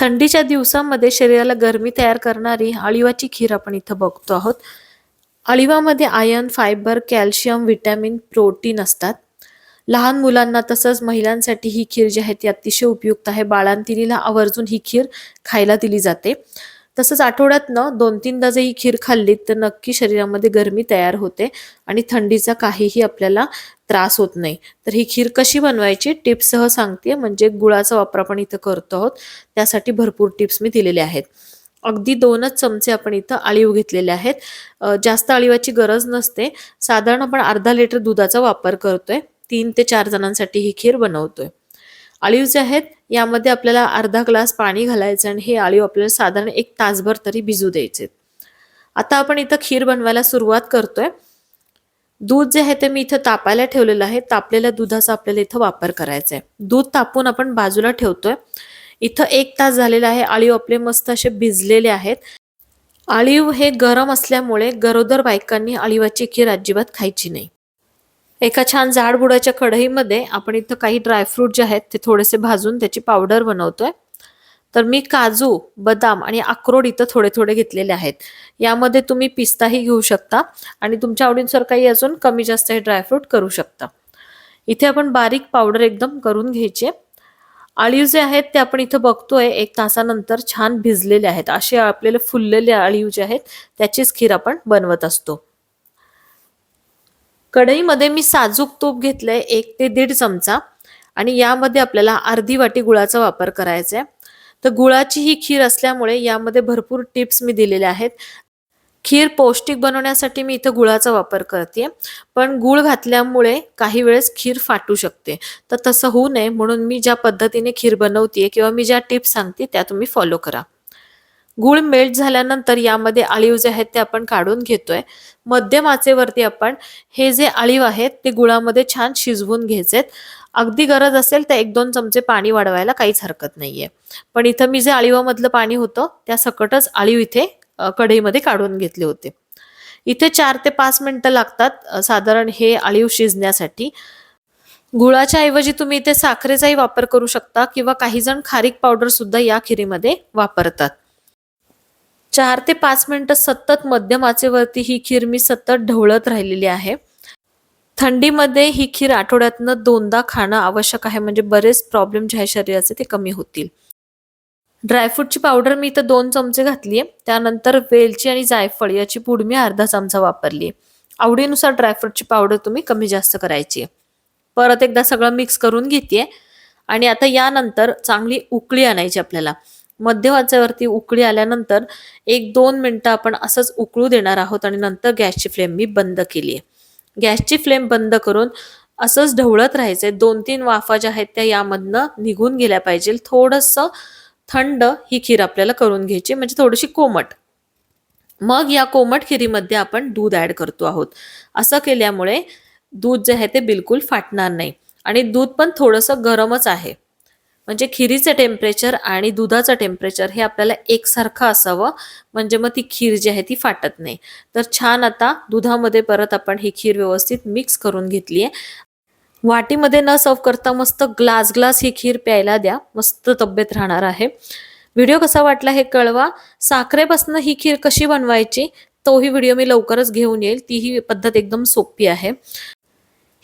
थंडीच्या दिवसामध्ये शरीराला गरमी तयार करणारी अळिवाची खीर आपण इथं बघतो आहोत. अळिवामध्ये iron fibre calcium vitamin protein असतात. लहान मुलांना तसंच महिलांसाठी ही खीर जी आहे ती अतिशय उपयुक्त आहे. बाळांतिनीला आवर्जून ही खीर खायला दिली जाते. तसंच आठवड्यातनं दोन तीनदा जर ही खीर खाल्ली तर नक्की शरीरामध्ये गरमी तयार होते आणि थंडीचा काहीही आपल्याला त्रास होत नाही. तर ही खीर कशी बनवायची टिप्ससह सांगते. म्हणजे गुळाचा वापर आपण इथं करतो आहोत. त्यासाठी भरपूर टिप्स मी दिलेले आहेत. अगदी दोनच चमचे आपण इथं अळीव घेतलेले आहेत. जास्त अळीवाची गरज नसते. साधारण आपण अर्धा लिटर दुधाचा वापर करतोय. तीन ते चार जणांसाठी ही खीर बनवतोय. अळीव जे आहेत यामध्ये आपल्याला अर्धा ग्लास पाणी घालायचं आणि हे आळीव आपल्याला साधारण एक तासभर तरी भिजू द्यायचे. आता आपण इथं खीर बनवायला सुरुवात करतोय. दूध जे आहे ते मी इथं तापायला ठेवलेलं आहे. तापलेल्या दुधाचा आपल्याला इथं वापर करायचा आहे. दूध तापून आपण बाजूला ठेवतोय. इथं एक तास झालेला आहे. आळीव आपले मस्त असे भिजलेले आहेत. आळीव हे गरम असल्यामुळे गरोदर बायकांनी अळीवाची खीर अजिबात खायची नाही. एका छान जाडबुडाच्या कढईमध्ये आपण इथं काही ड्रायफ्रूट जे आहेत ते थोडेसे भाजून त्याची पावडर बनवतोय. तर मी काजू बदाम आणि अक्रोड इथं थोडे थोडे घेतलेले आहेत. यामध्ये तुम्ही पिस्ताही घेऊ शकता आणि तुमच्या आवडीनुसार काही अजून कमी जास्त हे ड्रायफ्रूट करू शकता. इथे आपण बारीक पावडर एकदम करून घ्यायचे. अळीव जे आहेत ते आपण इथं बघतोय एक तासानंतर छान भिजलेले आहेत. असे आपल्याला फुललेले अळीव जे आहेत त्याचीच खीर आपण बनवत असतो. कढईमध्ये मी साजूक तूप घेतलंय एक ते दीड चमचा. आणि यामध्ये आपल्याला अर्धी वाटी गुळाचा वापर करायचा आहे तर गुळाची ही खीर असल्यामुळे यामध्ये भरपूर टिप्स मी दिलेल्या आहेत. खीर पौष्टिक बनवण्यासाठी मी इथं गुळाचा वापर करते पण गुळ घातल्यामुळे काही वेळेस खीर फाटू शकते. तर तसं होऊ नये म्हणून मी ज्या पद्धतीने खीर बनवते किंवा मी ज्या टिप्स सांगते त्या तुम्ही फॉलो करा. गुळ मेल्ट झाल्यानंतर यामध्ये आळीव जे आहेत ते आपण काढून घेतोय. मध्यम आचेवरती आपण हे जे आळीव आहेत ते गुळामध्ये छान शिजवून घ्यायचेत. अगदी गरज असेल तर एक दोन चमचे पाणी वाढवायला काहीच हरकत नाहीये. पण इथं मी जे आळीवामधलं पाणी होतं त्या सकटच आळीव इथे कढईमध्ये काढून घेतले होते. इथे चार ते पाच मिनिटं लागतात साधारण हे आळीव शिजण्यासाठी. गुळाच्या ऐवजी तुम्ही इथे साखरेचाही वापर करू शकता किंवा काही जण खारीक पावडर सुद्धा या खिरीमध्ये वापरतात. चार ते पाच मिनिटं सतत मध्यम आचेवरती ही खीर मी सतत ढवळत राहिलेली आहे. थंडीमध्ये ही खीर आठवड्यातनं दोनदा खाणं आवश्यक आहे म्हणजे बरेच प्रॉब्लेम जे आहे शरीराचे ते कमी होतील. ड्रायफ्रूटची पावडर मी इथं दोन चमचे घातली आहे. त्यानंतर वेलची आणि जायफळ याची पूड मी अर्धा चमचा वापरली आहे. आवडीनुसार ड्रायफ्रूटची पावडर तुम्ही कमी जास्त करायची आहे. परत एकदा सगळं मिक्स करून घेते आणि आता यानंतर चांगली उकळी आणायची आपल्याला. मध्य आचेवरती उकळी आल्यानंतर एक दोन मिनटं आपण असंच उकळू देणार आहोत आणि नंतर गॅसची फ्लेम मी बंद केली आहे. गॅसची फ्लेम बंद करून असंच ढवळत राहायचंय. दोन तीन वाफा ज्या आहेत त्या यामधनं निघून गेल्या पाहिजे. थोडंसं थंड ही खीर आपल्याला करून घ्यायची म्हणजे थोडीशी कोमट. मग या कोमट खिरीमध्ये आपण दूध ॲड करतो आहोत. असं केल्यामुळे दूध जे आहे ते बिलकुल फाटणार नाही. आणि दूध पण थोडंसं गरमच आहे. म्हणजे खिरीचं टेम्परेचर आणि दुधाचं टेम्परेचर हे आपल्याला एकसारखं असावं. म्हणजे मग ती खीर जी आहे ती फाटत नाही. तर छान आता दुधामध्ये परत आपण ही खीर व्यवस्थित मिक्स करून घेतली आहे वाटीमध्ये न सर्व करता मस्त ग्लास ग्लास ही खीर प्यायला द्या. मस्त तब्येत राहणार आहे. व्हिडिओ कसा वाटला हे कळवा. साखरेपासून ही खीर कशी बनवायची तोही व्हिडिओ मी लवकरच घेऊन येईल. ती ही पद्धत एकदम सोपी आहे.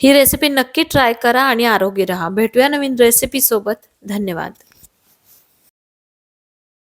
ही रेसिपी नक्की ट्राय करा आणि आरोग्य राहा. भेटूया नवीन रेसिपी सोबत. धन्यवाद.